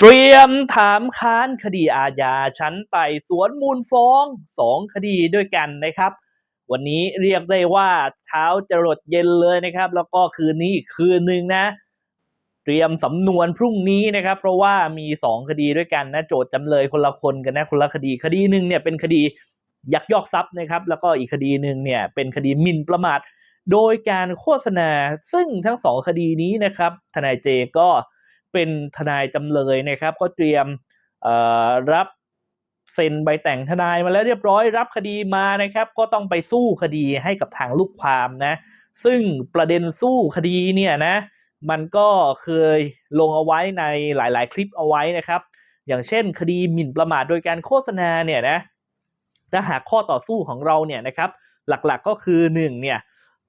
เตรียมถามค้านคดีอาญาชั้นไต่สวนมูลฟ้องสองคดีด้วยกันนะครับ วันนี้เรียกได้ว่าเช้าจะรดเย็นเลยนะครับ แล้วก็คืนนี้อีกคืนหนึ่งนะ เตรียมสำนวนพรุ่งนี้นะครับ เพราะว่ามีสองคดีด้วยกันนะโจทย์จำเลยคนละคนกันนะคนละคดีคดีหนึ่งเนี่ยเป็นคดียักยอกทรัพย์นะครับ แล้วก็อีกคดีหนึ่งเนี่ยเป็นคดีหมิ่นประมาท โดยการโฆษณาซึ่งทั้งสองคดีนี้นะครับทนายเจก็ เป็นทนายจำเลยนะครับ ก็เตรียมรับเซ็นใบแต่งทนายมาแล้วเรียบร้อยรับคดีมานะครับ ก็ต้องไปสู้คดีให้กับทางลูกความนะ ซึ่งประเด็นสู้คดีเนี่ยนะ มันก็เคยลงเอาไว้ในหลาย ๆ คลิปเอาไว้นะครับ อย่างเช่น คดีหมิ่นประมาทโดยการโฆษณาเนี่ยนะถ้าหากข้อต่อสู้ของเราเนี่ยนะครับ หลักๆก็คือ1เนี่ย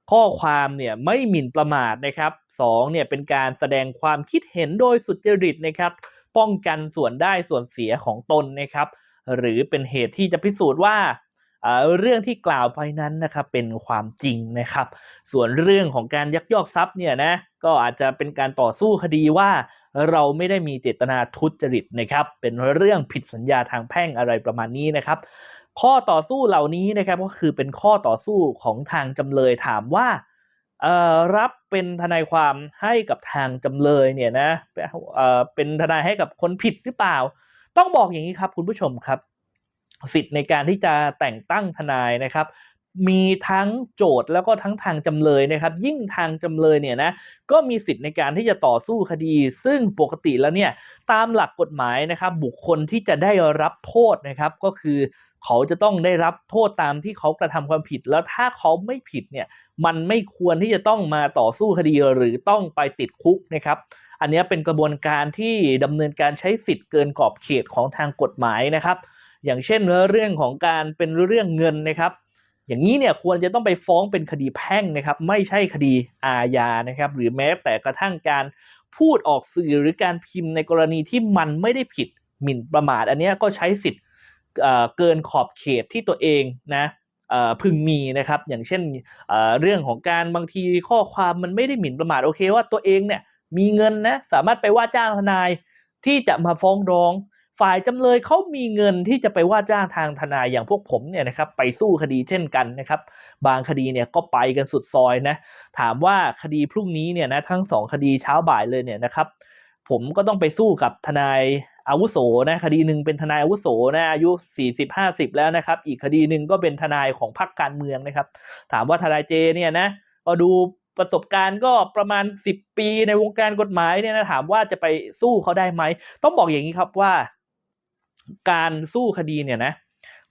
ข้อความเนี่ยไม่หมิ่นประมาทนะครับสองเนี่ยเป็นการแสดงความคิดเห็นโดยสุจริตนะครับ ป้องกันส่วนได้ส่วนเสียของตนนะครับ หรือเป็นเหตุที่จะพิสูจน์ว่าเอ่อเรื่องที่กล่าวไปนั้นนะครับเป็นความจริงนะครับ ส่วนเรื่องของการยักยอกทรัพย์เนี่ยนะก็อาจจะเป็นการต่อสู้คดีว่า เราไม่ได้มีเจตนาทุจริตนะครับ เป็นเรื่องผิดสัญญาทางแพ่งอะไรประมาณนี้นะครับ ข้อต่อสู้เหล่านี้นะครับก็คือเป็นข้อต่อสู้ของทางจำเลยถามว่าเอ่อรับเป็นทนายความให้กับทางจำเลยเนี่ยนะเอ่อเป็นทนายให้กับคนผิดหรือเปล่า ต้องบอกอย่างนี้ครับคุณผู้ชมครับ สิทธิ์ในการที่จะแต่งตั้งทนายนะครับ มีทั้งโจทย์แล้วก็ทั้งทางจำเลยนะครับ ยิ่งทางจำเลยเนี่ยนะก็มีสิทธิ์ในการที่จะต่อสู้คดี ซึ่งปกติแล้วเนี่ยตามหลักกฎหมายนะครับ บุคคลที่จะได้รับโทษนะครับก็คือ เขาจะต้องได้รับโทษตามที่เขากระทำความผิด แล้วถ้าเขาไม่ผิดเนี่ยมันไม่ควรที่จะต้องมาต่อสู้คดีหรือต้องไปติดคุกนะครับอันนี้เป็นกระบวนการที่ดำเนินการใช้สิทธิ์เกินขอบเขตของทางกฎหมายนะครับ อย่างเช่นเรื่องของการเป็นเรื่องเงินนะครับ อย่างนี้เนี่ยควรจะต้องไปฟ้องเป็นคดีแพ่งนะครับ ไม่ใช่คดีอาญานะครับ หรือแม้แต่กระทั่งการพูดออกสื่อหรือการพิมพ์ในกรณีที่มันไม่ได้ผิดหมิ่นประมาท อันนี้ก็ใช้สิทธิ์ เกินขอบเขตที่ตัวเองนะพึงมีนะครับอย่างเช่นเอ่อเรื่องของการบางทีข้อความมันไม่ได้หมิ่นประมาทโอเคว่าตัวเองเนี่ยมีเงินนะสามารถไปว่าจ้างทนายที่จะมาฟ้องร้อง ฝ่ายจำเลยเขามีเงินที่จะไปว่าจ้างทางทนายอย่างพวกผมเนี่ยนะครับไปสู้คดีเช่นกันนะครับบางคดีเนี่ยก็ไปกันสุดซอยนะถามว่าคดีพรุ่งนี้เนี่ยนะทั้งสองคดีเช้าบ่ายเลยเนี่ยนะครับผมก็ต้องไปสู้กับทนาย อาวุโสนะคดีหนึ่งเป็นทนายอาวุโสนะอายุ 40-50 แล้วนะครับ อีกคดีหนึ่งก็เป็นทนายของพรรคการเมืองนะครับ ถามว่าทนายเจเนี่ยนะก็ดูประสบการณ์ก็ประมาณ 10 ปีในวงการกฎหมายเนี่ยนะถามว่าจะไปสู้เขาได้ไหม ต้องบอกอย่างนี้ครับว่า การสู้คดีเนี่ยนะ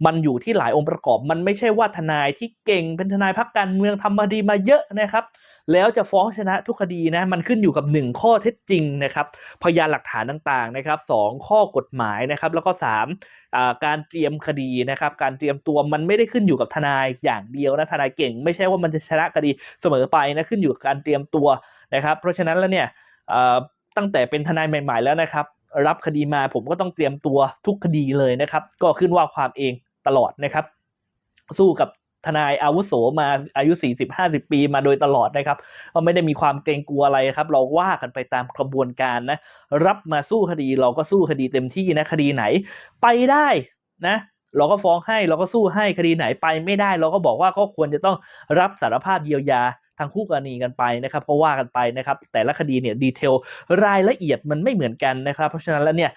มันอยู่ที่หลายองค์ประกอบ มันไม่ใช่ว่าทนายที่เก่งเป็นทนายพักการเมืองทำคดีมาเยอะนะครับ แล้วจะฟ้องชนะทุกคดีนะ มันขึ้นอยู่กับ 1 ข้อเท็จจริงนะครับ พยานหลักฐานต่างๆนะครับสองข้อกฎหมายนะครับ แล้วก็3าการเตรียมคดีนะครับ การเตรียมตัวมันไม่ได้ขึ้นอยู่กับทนายอย่างเดียวนะ ทนายเก่ง ไม่ใช่ว่ามันจะชนะคดีเสมอไปนะ ขึ้นอยู่กับการเตรียมตัวนะครับ เพราะฉะนั้นแล้วเนี่ยตั้งแต่เป็นทนายใหม่ ๆ แล้วนะครับรับคดีมาผมก็ต้องเตรียมตัวทุกคดีเลยนะครับ ก็ขึ้นว่าความเอง ตลอดนะครับ สู้กับทนายอาวุโสมาอายุ 40-50 ปีมาโดยตลอดนะครับก็ไม่ได้มีความเกรงกลัวอะไรครับ เราว่ากันไปตามกระบวนการนะ รับมาสู้คดีเราก็สู้คดีเต็มที่นะคดีไหน ไปได้นะ เราก็ฟ้องให้เราก็สู้ให้คดีไหนไปไม่ได้ เราก็บอกว่าก็ควรจะต้องรับสารภาพเยียวยาทางคู่กรณีกันไปนะครับก็ว่ากันไปนะครับ แต่ละคดีเนี่ยดีเทลรายละเอียดมันไม่เหมือนกันนะครับ เพราะฉะนั้นแล้วเนี่ย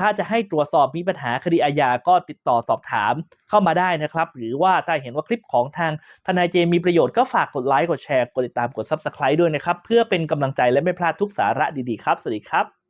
ถ้าจะให้ตรวจสอบมีปัญหาคดีอาญาก็ติดต่อสอบถามเข้ามาได้นะครับ หรือว่าถ้าเห็นว่าคลิปของทางทนายเจมีประโยชน์ก็ฝากกดไลค์กดแชร์กดติดตามกด Subscribe ด้วยนะครับ เพื่อเป็นกำลังใจและไม่พลาดทุกสาระดีๆครับ สวัสดีครับ